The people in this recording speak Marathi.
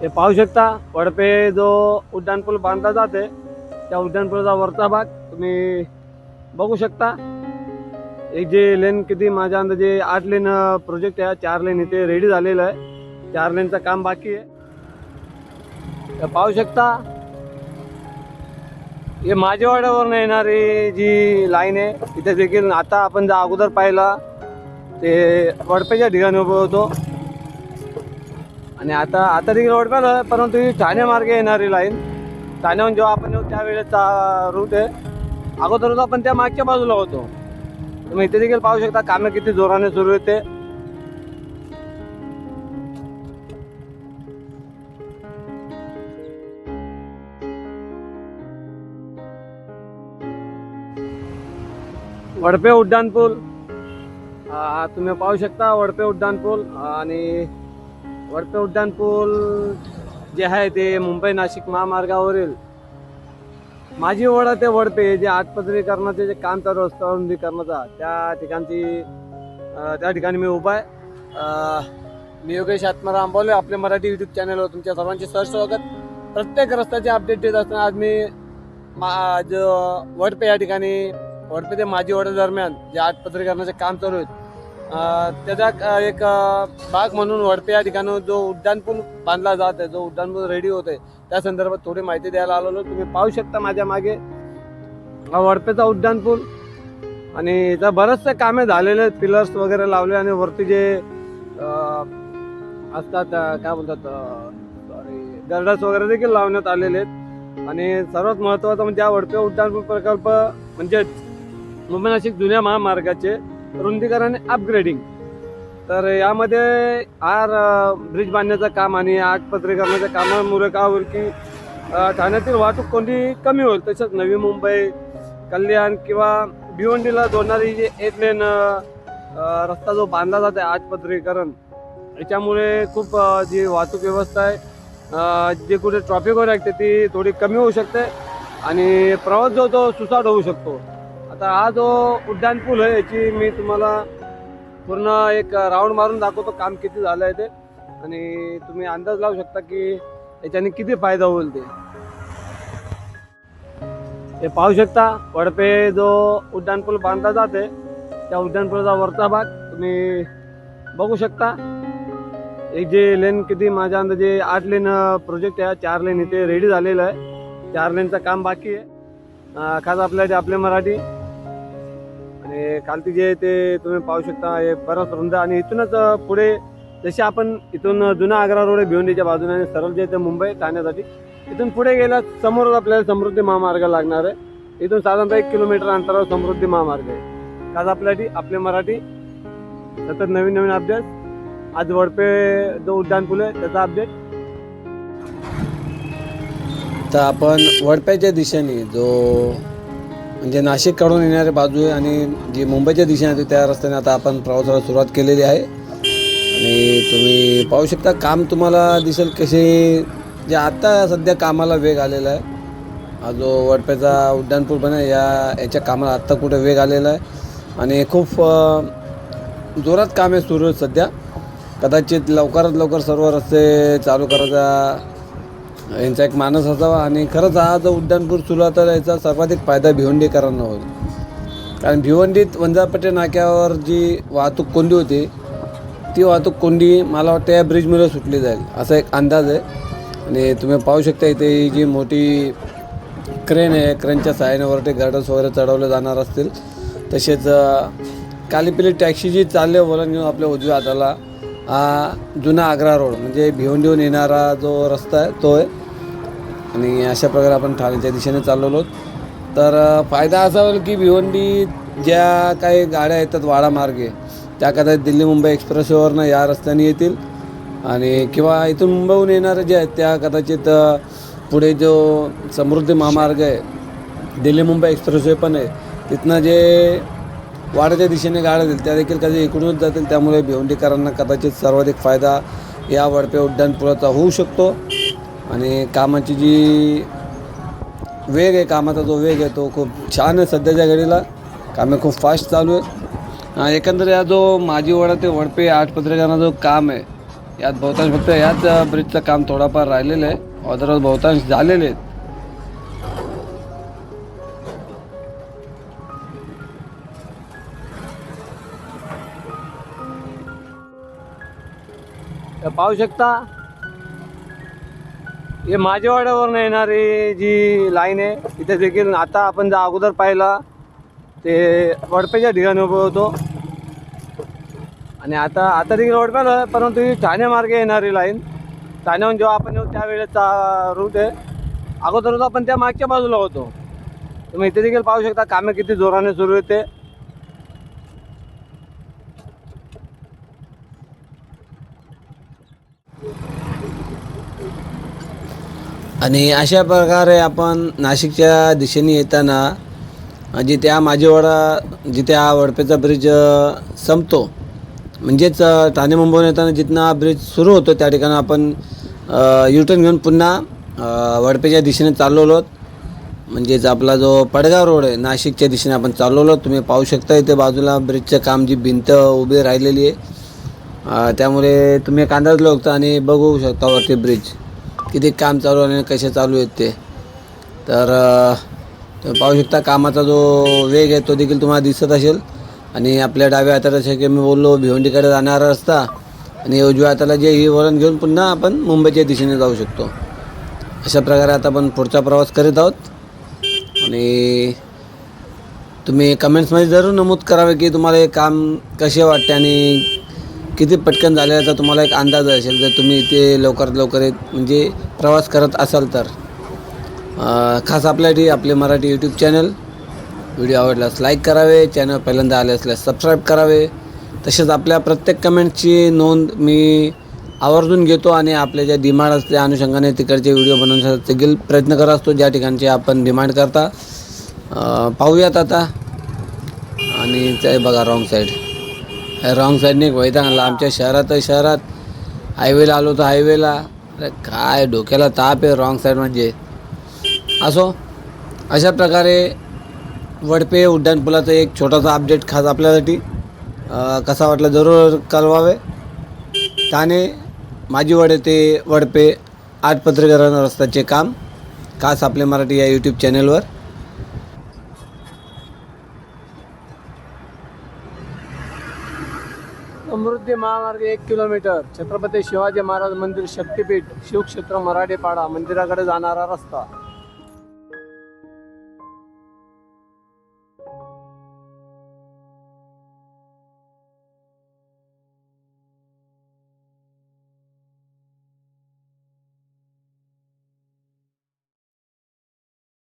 हे पाहू शकता वडपे जो उड्डाणपूल बांधला जाते त्या उड्डाणपुलाचा वरचा भाग तुम्ही बघू शकता. एक जे लेन किती माझ्या अंदाजे आठ लेन प्रोजेक्ट आहे. चार लेन इथे रेडी झालेलं आहे. चार लेनचं काम बाकी आहे. पाहू शकता हे माझेवाड्यावरून येणारी जी लाईन आहे इथे देखील आता आपण जर अगोदर पाहिला ते वडपेच्या ठिकाणी उभं होतो. आणि आता आता देखील रोड पण परंतु ही ठाणे मार्गे येणारी लाईन ठाण्याहून जेव्हा आपण येऊ त्यावेळेचा रूट आहे. अगोदर होतो आपण त्या मागच्या बाजूला होतो. तुम्ही इथे देखील पाहू शकता कामं किती जोराने सुरू येते वडपे उड्डाणपूल. तुम्ही पाहू शकता वडपे उड्डाणपूल आणि वडपे उड्डाणपूल जे आहे ते मुंबई नाशिक महामार्गावरील. माझी ओढा ते वडपे जे आटपत्रीकरणाचे जे काम चालू असतं रुंदीकरणाचा त्या ठिकाणची त्या ठिकाणी मी उभा आहे. मी योगेश आत्माराम आंबोले आपले मराठी युट्यूब चॅनलवर तुमच्या सर्वांचे सर स्वागत. प्रत्येक रस्त्याचे अपडेट देत असताना आज मी मा जो वडपे या ठिकाणी वडपे ते माझी ओढा दरम्यान जे आटपत्रीकरणाचे काम चालू आहेत त्याचा एक भाग म्हणून वडपे या ठिकाणी जो उड्डाणपूल बांधला जात आहे जो उड्डाणपूल रेडी होत आहे त्या संदर्भात थोडी माहिती द्यायला आलेलो तुम्ही पाहू शकता माझ्या मागे. हा वडपेचा उड्डाणपूल आणि इथं बरेचसे कामे झालेले आहेत पिलर्स वगैरे लावले आणि वरती जे असतात काय बोलतात सॉरी गर्डर्स वगैरे देखील लावण्यात आलेले आहेत. आणि सर्वात महत्त्वाचं म्हणजे हा वडपे उड्डाणपूल प्रकल्प म्हणजे मुंबई नाशिक जुन्या महामार्गाचे रुंदीकरण आणि अपग्रेडिंग तर यामध्ये आर ब्रिज बांधण्याचं काम आणि आठ पत्रीकरणाच्या कामामुळे का होईल की ठाण्यातील वाहतूक कोणती कमी होईल. तसंच नवी मुंबई कल्याण किंवा भिवंडीला जोडणारी जी एक लेन रस्ता जो बांधला जात आहे आठ पत्रीकरण याच्यामुळे खूप जी वाहतूक व्यवस्था आहे जे कुठे ट्रॉफिक वगैरे लागते ती थोडी कमी होऊ शकते आणि प्रवास जो तो सुसाट होऊ शकतो. आता हा जो उड्डाण पूल आहे याची मी तुम्हाला पूर्ण एक राऊंड मारून दाखवतो काम किती झालं आहे ते. आणि तुम्ही अंदाज लावू शकता की याच्याने किती फायदा होईल ते. हे पाहू शकता वडपे जो उड्डाणपूल बांधला जाते त्या उड्डाणपुलाचा वरचा भाग तुम्ही बघू शकता. एक जे लेन किती माझ्या अंदाजे आठ लेन प्रोजेक्ट आहे चार लेन इथे रेडी झालेलं आहे. चार लेनचं काम बाकी आहे. खास आपल्या आपले मराठी आणि खालती जे आहे ते तुम्ही पाहू शकता हे बरंच रुंद आणि इथूनच पुढे जसे आपण इथून जुना आग्रा रोड आहे भिवंडीच्या बाजूने आणि सरळ जे ते मुंबई ठाण्यासाठी इथून पुढे गेला समोरच आपल्याला समृद्धी महामार्ग लागणार आहे. इथून साधारणतः एक किलोमीटर अंतरावर समृद्धी महामार्ग आहे. आज आपल्यासाठी आपले मराठी सतत नवीन नवीन अपडेट आज वडपे जो उड्डाण पूल आहे त्याचा अपडेट. तर आपण वडप्याच्या दिशेने जो म्हणजे नाशिककडून येणाऱ्या बाजू आहे आणि जी मुंबईच्या दिशेने येते त्या रस्त्याने आता आपण प्रवासाला सुरुवात केलेली आहे. आणि तुम्ही पाहू शकता काम तुम्हाला दिसेल कसे. जे आत्ता सध्या कामाला वेग आलेला आहे. हा जो वडप्याचा उड्डाणपूल पण आहे या याच्या कामाला आत्ता कुठे वेग आलेला आहे. आणि खूप जोरात कामे सुरू आहेत सध्या. कदाचित लवकरात लवकर सर्व रस्ते चालू करायचा यांचा एक मानस असावा आणि खरंच हा जो उड्डाणपूर सुरू होता तर याचा सर्वाधिक फायदा भिवंडीकरांना होईल. कारण भिवंडीत वंजापट्टे नाक्यावर जी वाहतूक कोंडी होती ती वाहतूक कोंडी मला वाटतं या ब्रिजमुळे सुटली जाईल असा एक अंदाज आहे. आणि तुम्ही पाहू शकता इथे ही जी मोठी क्रेन आहे क्रेनच्या सहाय्यावर ते गार्डन्स वगैरे चढवले जाणार असतील. तसेच कालीपिली टॅक्सी जी चालली वळण घेऊन आपल्या उजव्या हाताला हा जुना आग्रा रोड म्हणजे भिवंडीहून येणारा जो रस्ता आहे तो आहे. आणि अशा प्रकारे आपण ठाण्याच्या दिशेने चाललेलो आहोत. तर फायदा असा होईल की भिवंडी ज्या काही गाड्या येतात वाडा मार्गे त्या कदाचित दिल्ली मुंबई एक्सप्रेसवेवरनं या रस्त्याने येतील. आणि किंवा इथून मुंबईहून येणाऱ्या ज्या आहेत त्या कदाचित पुढे जो समृद्धी महामार्ग आहे दिल्ली मुंबई एक्सप्रेसवे पण आहे तिथनं जे वाड्याच्या दिशेने गाड्या येतील त्या देखील कधी इकडूनच जातील. त्यामुळे भिवंडीकरांना कदाचित सर्वाधिक फायदा या वडपे उड्डाणपुलाचा होऊ शकतो. आणि कामाची जी वेग आहे कामाचा जो वेग आहे तो खूप छान आहे सध्याच्या घडीला. कामे खूप फास्ट चालू आहेत. एकंदर या जो माझी वडा ते वडपे आठ पत्रिकांना जो काम आहे यात बहुतांश फक्त याच ब्रिजचं काम थोडाफार राहिलेलं आहे. अदरवाईज बहुतांश झालेले आहेत. तर पाहू शकता? हे माझेवाड्यावरून येणारी जी लाईन आहे इथे देखील आता आपण जर अगोदर पाहिला ते वडपेच्या ठिकाणी उभं होतो. आणि आता आता देखील वडप्याला परंतु ही ठाण्यामार्गे मार्गे येणारी लाईन. ठाण्याहून जेव्हा आपण येऊ त्यावेळेचा रूट आहे. अगोदर होतो आपण त्या मागच्या बाजूला होतो. तुम्ही इथे देखील पाहू शकता कामे किती जोराने सुरू येते. आणि अशा प्रकारे आपण नाशिकच्या दिशेने येताना जिथे हा जिथे हा वडपेचा ब्रिज संपतो. म्हणजेच ठाणे मुंबईहून येताना जिथनं हा ब्रिज सुरू होतो त्या ठिकाणी आपण युटर्न घेऊन पुन्हा वडपेच्या दिशेने चाललो आहोत. म्हणजेच आपला जो पडगाव रोड आहे नाशिकच्या दिशेने आपण चाललो आहोत. तुम्ही पाहू शकता इथे बाजूला ब्रिजचं काम जी भिंत उभी राहिलेली आहे. त्यामुळे तुम्ही एक अंदाज आणि बघू शकता वरती ब्रिज किती काम चालू आणि कसे चालू आहेत ते. तर तुम्ही पाहू शकता कामाचा जो वेग आहे तो देखील तुम्हाला दिसत असेल. आणि आपल्या डाव्या हाताला जसे की मी बोललो भिवंडीकडे जाणारा रस्ता आणि उजव्या हाताला जे ही वळण घेऊन पुन्हा आपण मुंबईच्या दिशेने जाऊ शकतो. अशा प्रकारे आता आपण पुढचा प्रवास करीत आहोत. आणि तुम्ही कमेंट्समध्ये जरूर नमूद करावे की तुम्हाला हे काम कसे वाटते आणि किती पटकन झाले याचा तुम्हाला एक अंदाज असेल. जर तुम्ही इथे लवकरात लवकर एक म्हणजे प्रवास करत असाल तर. खास आपल्यासाठी आपले मराठी यूट्यूब चॅनल व्हिडिओ आवडल्यास लाईक करावे चॅनल पहिल्यांदा आले असल्यास सबस्क्राईब करावे. तसेच आपल्या प्रत्येक कमेंटची नोंद मी आवर्जून घेतो आणि आपल्या ज्या डिमांड असते त्या अनुषंगाने तिकडचे व्हिडिओ बनवण्याचा देखील प्रयत्न करत असतो. ज्या ठिकाणचे आपण डिमांड करता. पाहूयात आता. आणि ते बघा रॉंग साईड रॉंग साईडने वैताग आणला आमच्या शहरात शहरात. हायवेला आलो तर हायवेला. अरे काय डोक्याला ताप आहे रॉंग साईड म्हणजे. असो अशा प्रकारे वडपे उड्डाणपुलाचा एक छोटासा अपडेट खास आपल्यासाठी. कसा वाटला जरूर कळवावे. ठाणे माझीवाडे ते वडपे आठ पत्रकारांना रस्त्याचे काम खास आपले मराठी या यूट्यूब चॅनेलवर समृद्धी महामार्ग एक किलोमीटर. छत्रपती शिवाजी महाराज मंदिर शक्तीपीठ शिवक्षेत्र मराठेपाडा मंदिराकडे जाणारा रस्ता.